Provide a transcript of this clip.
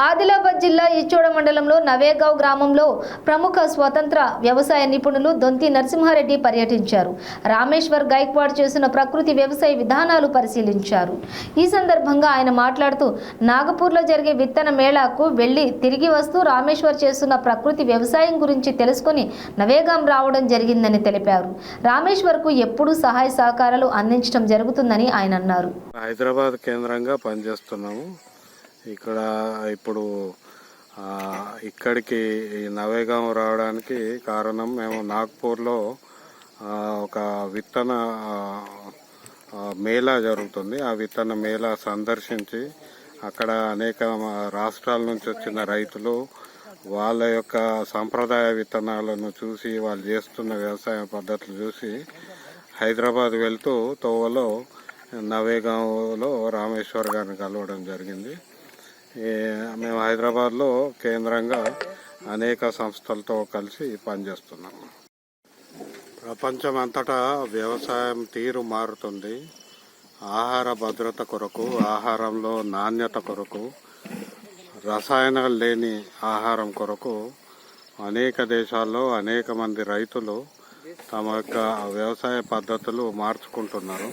ఆదిలాబాద్ జిల్లా ఇచ్చోడ మండలంలో నవేగావ్ గ్రామంలో ప్రముఖ స్వతంత్ర వ్యవసాయ నిపుణులు దొంతి నరసింహారెడ్డి పర్యటించారు. రామేశ్వర్ గైక్వాడ్ చేసిన ప్రకృతి వ్యవసాయ విధానాలు పరిశీలించారు. ఈ సందర్భంగా ఆయన మాట్లాడుతూ నాగపూర్లో జరిగే విత్తన మేళాకు వెళ్ళి తిరిగి వస్తూ రామేశ్వర్ చేస్తున్న ప్రకృతి వ్యవసాయం గురించి తెలుసుకొని నవేగాం రావడం జరిగిందని తెలిపారు. రామేశ్వర్కు ఎప్పుడూ సహాయ సహకారాలు అందించడం జరుగుతుందని ఆయన అన్నారు. హైదరాబాద్ కేంద్రంగా పనిచేస్తున్నాము. ఇక్కడ ఇప్పుడు ఇక్కడికి ఈ నవేగాం రావడానికి కారణం మేము నాగ్పూర్లో ఒక విత్తన మేళా జరుగుతుంది. ఆ విత్తన మేళా సందర్శించి అక్కడ అనేక రాష్ట్రాల నుంచి వచ్చిన రైతులు వాళ్ళ యొక్క సంప్రదాయ విత్తనాలను చూసి వాళ్ళు చేస్తున్న వ్యవసాయ పద్ధతులు చూసి హైదరాబాద్ వెళ్తూ తోవలో నవేగాంలో రామేశ్వర్ గారిని కలవడం జరిగింది. మేము హైదరాబాద్లో కేంద్రంగా అనేక సంస్థలతో కలిసి పనిచేస్తున్నాము ప్రపంచం అంతటా వ్యవసాయం తీరు మారుతుంది. ఆహార భద్రత కొరకు ఆహారంలో నాణ్యత కొరకు రసాయనాలు లేని ఆహారం కొరకు అనేక దేశాల్లో అనేక మంది రైతులు తమ యొక్క వ్యవసాయ పద్ధతులు మార్చుకుంటున్నారు.